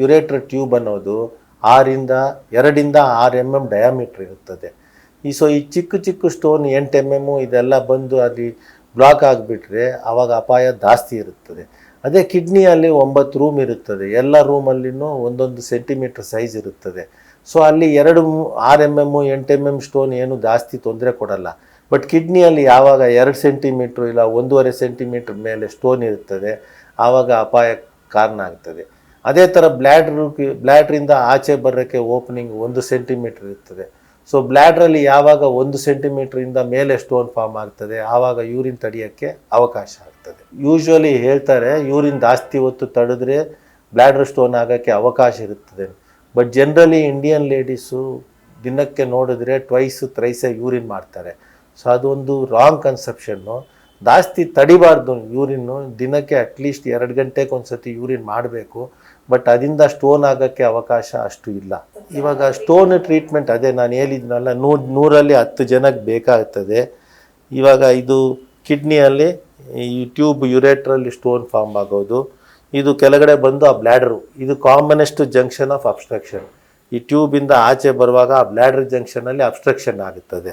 ಯುರೇಟ್ರ್ tube ಅನ್ನೋದು ಆರಿಂದ, ಎರಡಿಂದ ಆರು M M diameter ಇರುತ್ತದೆ. ಈ ಸೊ ಈ ಚಿಕ್ಕ ಚಿಕ್ಕ ಸ್ಟೋನ್ ಎಂಟು ಎಂ ಎಮ್ಮು ಇದೆಲ್ಲ ಬಂದು ಅಲ್ಲಿ ಬ್ಲಾಕ್ ಆಗಿಬಿಟ್ರೆ ಆವಾಗ ಅಪಾಯ ಜಾಸ್ತಿ ಇರುತ್ತದೆ. ಅದೇ ಕಿಡ್ನಿಯಲ್ಲಿ ಒಂಬತ್ತು ರೂಮ್ ಇರುತ್ತದೆ. ಎಲ್ಲ ರೂಮಲ್ಲಿನೂ ಒಂದೊಂದು ಸೆಂಟಿಮೀಟ್ರ್ ಸೈಜ್ ಇರುತ್ತದೆ. ಸೊ ಅಲ್ಲಿ ಎರಡು ಆರು ಎಂ ಎಮ್ಮು ಎಂಟು ಎಂ ಎಂ ಸ್ಟೋನ್ ಏನು ಜಾಸ್ತಿ ತೊಂದರೆ ಕೊಡಲ್ಲ. ಬಟ್ ಕಿಡ್ನಿಯಲ್ಲಿ ಯಾವಾಗ ಎರಡು ಸೆಂಟಿಮೀಟ್ರ್ ಇಲ್ಲ, ಒಂದೂವರೆ ಸೆಂಟಿಮೀಟ್ರ್ ಮೇಲೆ ಸ್ಟೋನ್ ಇರುತ್ತದೆ ಆವಾಗ ಅಪಾಯ ಕಾರಣ ಆಗ್ತದೆ. ಅದೇ ಥರ ಬ್ಲ್ಯಾಡ್ರ್ ಬ್ಲ್ಯಾಡ್ರಿಂದ ಆಚೆ ಬರೋಕ್ಕೆ ಓಪನಿಂಗ್ ಒಂದು ಸೆಂಟಿಮೀಟ್ರ್ ಇರ್ತದೆ. ಸೊ ಬ್ಲ್ಯಾಡ್ರಲ್ಲಿ ಯಾವಾಗ ಒಂದು ಸೆಂಟಿಮೀಟ್ರಿಂದ ಮೇಲೆ ಸ್ಟೋನ್ ಫಾರ್ಮ್ ಆಗ್ತದೆ, ಆವಾಗ ಯೂರಿನ್ ತಡೆಯೋಕ್ಕೆ ಅವಕಾಶ ಆಗ್ತದೆ. ಯೂಶ್ವಲಿ ಹೇಳ್ತಾರೆ ಯೂರಿನ್ ಜಾಸ್ತಿ ಹೊತ್ತು ತಡೆದ್ರೆ ಬ್ಲ್ಯಾಡ್ರ್ ಸ್ಟೋನ್ ಆಗೋಕ್ಕೆ ಅವಕಾಶ ಇರುತ್ತದೆ ಬಟ್ ಜನರಲಿ ಇಂಡಿಯನ್ ಲೇಡೀಸು ದಿನಕ್ಕೆ ನೋಡಿದ್ರೆ ಟ್ವೈಸು ತ್ರೈಸೇ ಯೂರಿನ್ ಮಾಡ್ತಾರೆ. ಸೊ ಅದೊಂದು ರಾಂಗ್ ಕನ್ಸೆಪ್ಷನ್ನು ಜಾಸ್ತಿ ತಡಿಬಾರ್ದು ಯೂರಿನ್ನು. ದಿನಕ್ಕೆ ಅಟ್ಲೀಸ್ಟ್ ಎರಡು ಗಂಟೆಗೆ ಒಂದು ಸತಿ ಯೂರಿನ್ ಮಾಡಬೇಕು. ಬಟ್ ಅದರಿಂದ ಸ್ಟೋನ್ ಆಗೋಕ್ಕೆ ಅವಕಾಶ ಅಷ್ಟು ಇಲ್ಲ. ಇವಾಗ ಸ್ಟೋನ್ ಟ್ರೀಟ್ಮೆಂಟ್ ಅದೇ ನಾನು ಹೇಳಿದ್ನಲ್ಲ, ನೂರು, ನೂರಲ್ಲಿ ಹತ್ತು ಜನಕ್ಕೆ ಬೇಕಾಗ್ತದೆ. ಇವಾಗ ಇದು ಕಿಡ್ನಿಯಲ್ಲಿ ಈ ಟ್ಯೂಬ್ ಯುರೇಟ್ರಲ್ಲಿ ಸ್ಟೋನ್ ಫಾರ್ಮ್ ಆಗೋದು. ಇದು ಕೆಳಗಡೆ ಬಂದು ಆ ಬ್ಲ್ಯಾಡ್ರು ಇದು ಕಾಮನೆಸ್ಟ್ ಜಂಕ್ಷನ್ ಆಫ್ ಅಬ್ಸ್ಟ್ರಕ್ಷನ್ ಈ ಟ್ಯೂಬಿಂದ ಆಚೆ ಬರುವಾಗ ಆ ಬ್ಲ್ಯಾಡ್ರ್ ಜಂಕ್ಷನಲ್ಲಿ ಅಬ್ಸ್ಟ್ರಕ್ಷನ್ ಆಗುತ್ತದೆ.